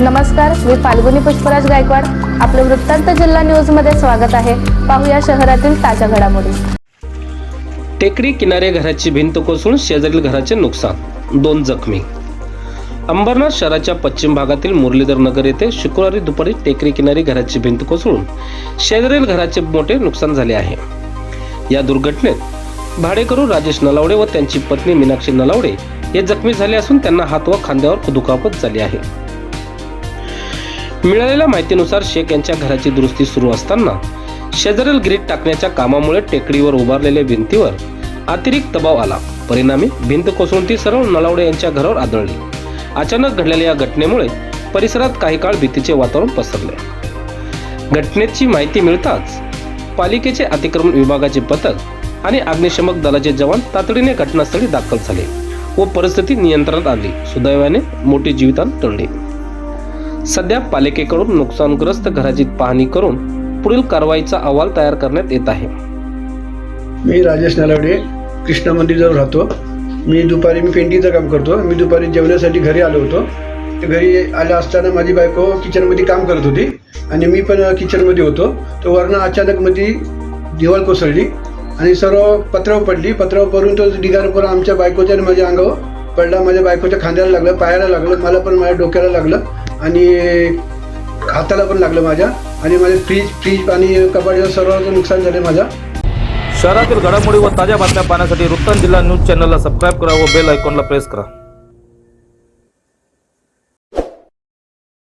नमस्कार मी फाल्गुनी पुष्पराज गायकवाड. आपलं वृत्तांत जिल्हा न्यूजमध्ये स्वागत आहे. पाहूया शहरातील ताज्या घडामोडी. टेकडी किनारे घराची भिंत कोसळून शेजारील घराचे नुकसान दोन जखमी. अंबरनाथ शहराच्या पश्चिम भागातील मुरलीधर नगर येथे शुक्रवारी दुपारी टेकडी किनारी घराची भिंत कोसळून शेजारील घराचे मोठे नुकसान झाले आहे. या दुर्घटनेत भाडेकरू राजेश नलावडे व त्यांची पत्नी मीनाक्षी नलावडे हे जखमी झाले असून त्यांना हात व खांद्यावर दुखापत झाली आहे. मिळालेल्या माहितीनुसार शेख यांच्या घराची दुरुस्ती सुरू असताना शेजारील ग्रीट टाकण्याच्या कामामुळे टेकडीवर उभारलेल्या भिंतीवर अतिरिक्त दबाव आला. परिणामी भिंत कोसळून ती सरळ नलावडे यांच्या घरावर आदळली. अचानक घडलेल्या या घटनेमुळे परिसरात काही काळ भीतीचे वातावरण पसरले. घटनेची माहिती मिळताच पालिकेचे अतिक्रमण विभागाचे पथक आणि अग्निशमक दलाचे जवान तातडीने घटनास्थळी दाखल झाले व परिस्थिती नियंत्रणात आली सुदैवाने मोठी जीवितान टळली. सध्या पालिकेकडून नुकसानग्रस्त घराची पाहणी करून पुढील कारवाईचा अहवाल तयार करण्यात येत आहे. मी राजेश नलावडे कृष्णा मंदिरजवळ राहतो. मी दुपारी मी पेंटिंगचं काम करतो. मी दुपारी जेवण्यासाठी घरी आलो होतो. घरी आल्या असताना माझी बायको किचनमध्ये काम करत होती आणि मी पण किचनमध्ये होतो. तर वरनं अचानक मध्ये दिवाळ कोसळली आणि सर्व पत्रावर पडली. पत्रावर पडून तो ढिगारपूर आमच्या बायकोच्या आणि माझ्या अंगावर पडला. माझ्या बायकोच्या खांद्याला लागलं पायाला लागलं मला पण माझ्या डोक्याला लागलं. आणि हाताला पण लागलं माझ्या. आणि माझे फ्रीज फ्रीज आणि कपाटीचं सर्वांचं नुकसान झालं माझं. शहरातील घडामोडी व ताज्या बातम्या पाहण्यासाठी वृत्तांत जिल्हा न्यूज चॅनलला सबस्क्राईब करा व बेल आयकॉनला प्रेस करा.